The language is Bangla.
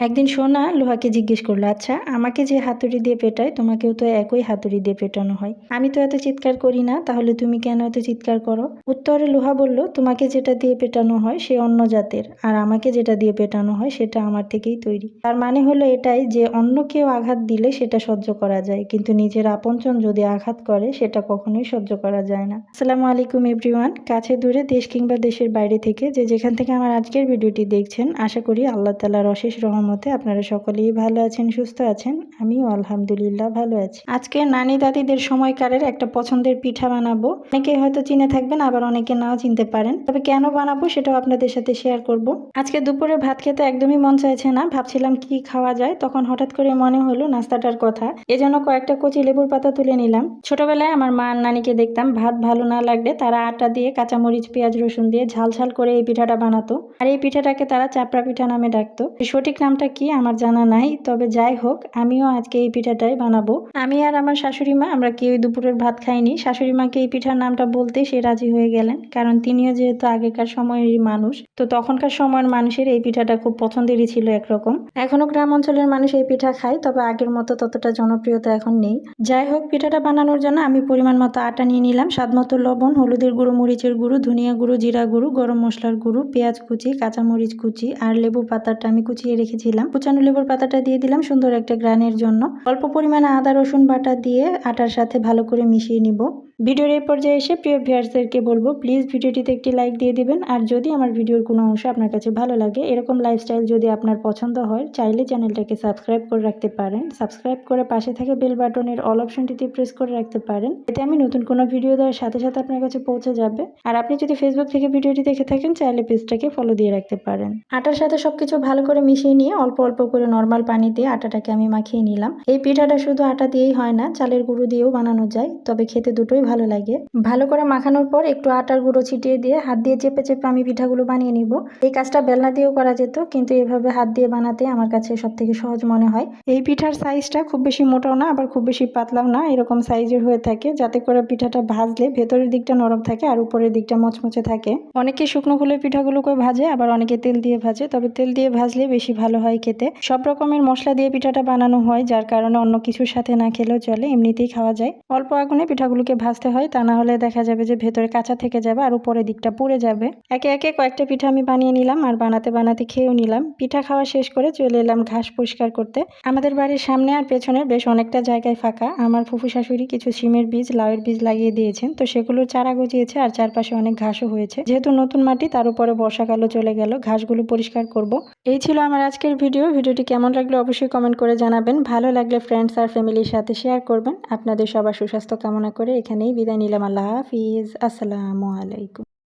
একদিন সোনা লোহাকে জিজ্ঞেস করল আচ্ছা আমাকে যে হাতুড়ি দিয়ে পেটায়, তোমাকেও তো একই হাতুড়ি দিয়ে পেটানো হয়। আমি তো এত চিৎকার করি না, তাহলে তুমি কেন এত চিৎকার করো? উত্তরে লোহা বলল, তোমাকে যেটা দিয়ে পেটানো হয়, সে অন্য জাতের, আর আমাকে যেটা দিয়ে পেটানো হয়, সেটা আমার থেকেই তৈরি। তার মানে হলো এটাই যে, অন্য কেউ আঘাত দিলে সেটা সহ্য করা যায়, কিন্তু নিজের আপনজন যদি আঘাত করে, সেটা কখনোই সহ্য করা যায় না। আসসালামু আলাইকুম, এভরিওয়ান। কাছে দূরে দেশ কিংবা দেশের বাইরে থেকে যে যেখান থেকে আমার আজকের ভিডিওটি দেখছেন, আশা করি আল্লাহ তালার অশেষ রহমতে আপনারা সকলেই ভালো আছেন, সুস্থ আছেন। আমিও আলহামদুলিল্লাহ ভালো আছি। আজকে নানি দাদিদের সময়কারের একটা পছন্দের পিঠা বানাবো। অনেকে হয়তো চিনে থাকবেন, আবার অনেকে নাও চিনতে পারেন। তবে কেন বানাবো সেটাও আপনাদের সাথে শেয়ার করব। আজকে দুপুরে ভাত খেতে একদমই মন চাইছে না। ভাবছিলাম কি খাওয়া যায়, তখন হঠাৎ করে মনে হলো নাস্তাটার কথা। এজন্য কয়েকটা কচি লেবুর পাতা তুলে নিলাম। ছোটবেলায় আমার মা নানিকে দেখতাম ভাত ভালো না লাগলে তারা আটা দিয়ে কাঁচামরিচ, পেঁয়াজ, রসুন দিয়ে ঝাল ঝাল করে এই পিঠাটা বানাতো। আর এই পিঠাটাকে তারা চাপড়া পিঠা নামে ডাকতো। সঠিক নামটা কি আমার জানা নাই, তবে যাই হোক, আমিও আজকে এই পিঠাটাই বানাবো। আমি আর আমার শাশুড়ি মা, আমরা কেউ দুপুরের ভাত খাইনি। শাশুড়ি মাকে এই পিঠার নামটা বলতে সে রাজি হয়ে গেলেন, কারণ তিনিও যেহেতু আগেকার সময়েরই মানুষ, তো তখনকার সময়ের মানুষের এই পিঠাটা খুব পছন্দেরই ছিল একরকম। এখনও গ্রাম অঞ্চলের মানুষ এই পিঠা খায়, তবে আগের মতো ততটা জনপ্রিয়তা এখন নেই। যাই হোক, পিঠাটা বানানোর জন্য আমি পরিমাণ মতো আটা নিয়ে নিলাম, স্বাদ মতো লবণ, হলুদের গুঁড়ো, মরিচের গুঁড়ো, ধনিয়া গুঁড়ো, জিরা গুঁড়ো, গরম মশলার গুঁড়ো, পেঁয়াজ কুচি, কাঁচামরিচ কুচি, আর লেবু পাতাটা আমি কুচিয়ে রেখেছিলাম কুচানো লেবুর পাতাটা দিয়ে দিলাম সুন্দর একটা গ্রানের জন্য। অল্প পরিমাণে আদা, রসুন বাটা দিয়ে আটার সাথে ভালো করে মিশিয়ে নিব। ভিডিওর এই পর্যায়ে এসে প্রিয় ভিউয়ার্সদেরকে বলব প্লিজ ভিডিওটিতে একটি লাইক দিয়ে দিবেন। আর যদি আমার ভিডিওর কোনো অংশ আপনার কাছে ভালো লাগে, এরকম লাইফস্টাইল যদি আপনার পছন্দ হয়, চাইলে চ্যানেলটাকে সাবস্ক্রাইব করে রাখতে পারেন। সাবস্ক্রাইব করে পাশে থাকে বেল বাটনের অল অপশনটিতে প্রেস করে রাখতে পারেন। এতে আমি নতুন কোনো ভিডিও দেওয়ার সাথে সাথে আপনার কাছে পৌঁছে যাবে। আর আপনি যদি ফেসবুক থেকে ভিডিওটি দেখে থাকেন, চাইলে পেজটাকে ফলো দিয়ে রাখতে পারেন। আটার সাথে সবকিছু ভালো করে মিশিয়ে নিয়ে অল্প অল্প করে নর্মাল পানি দিয়ে আটাটাকে আমি মাখিয়ে নিলাম। এই পিঠাটা শুধু আটা দিয়েই হয় না, চালের গুঁড়ো দিয়েও বানানো যায়। তবে খেতে দুটোই ভালো লাগে। ভালো করে মাখানোর পর একটু আটার গুঁড়ো ছিটিয়ে দিয়ে হাত দিয়ে চেপে চেপে আমি পিঠাগুলো বানিয়ে নিব। এই কাজটা বেলনা দিয়েও করা যেত, কিন্তু এভাবে হাত দিয়ে বানাতে আমার কাছে সব থেকে সহজ মনে হয়। এই পিঠার সাইজটা খুব বেশি মোটাও না, আবার খুব বেশি পাতলাও না, এরকম সাইজের হয়ে থাকে, যাতে করে পিঠাটা ভাজলে ভেতরের দিকটা নরম থাকে আর উপরের দিকটা মচমচে থাকে। অনেকে শুকনো ফুলের পিঠাগুলোকে ভাজে, আবার অনেকে তেল দিয়ে ভাজে, তবে তেল দিয়ে ভাজলে বেশি ভালো হয় খেতে। সব রকমের মশলা দিয়ে পিঠাটা বানানো হয়, যার কারণে অন্য কিছুর সাথে না খেলেও চলে, এমনিতেই খাওয়া যায়। অল্প আগুনে পিঠাগুলোকে ভাজতে হয়, তা না হলে দেখা যাবে যে ভেতরে কাঁচা থেকে যাবে আর উপরের দিকটা পুড়ে যাবে। একে একে কয়েকটা পিঠা আমি বানিয়ে নিলাম আর বানাতে বানাতে খেয়েও নিলাম। পিঠা খাওয়া শেষ করে চলে এলাম ঘাস পরিষ্কার করতে। আমাদের বাড়ির সামনে আর পেছনে বেশ অনেকটা জায়গায় ফাঁকা। আমার ফুফু শাশুড়ি কিছু সিমের বীজ, লাউয়ের বীজ লাগিয়ে দিয়েছেন। তো সেগুলোর চারা গজিয়েছে আর চারপাশে অনেক ঘাসও হয়েছে। যেহেতু নতুন মাটি, তার উপরে বর্ষাকালও চলে গেল। ঘাসগুলো পরিষ্কার করব। এই ছিল আমার আজকের ভিডিও। ভিডিওটি কেমন লাগল অবশ্যই কমেন্ট করে জানাবেন। ভালো লাগলে ফ্রেন্ডস আর ফ্যামিলির সাথে শেয়ার করবেন। আপনাদের সবার সুস্বাস্থ্য কামনা করে এখানেই বিদায় নিলাম আল্লাহ হাফিজ আসসালামু আলাইকুম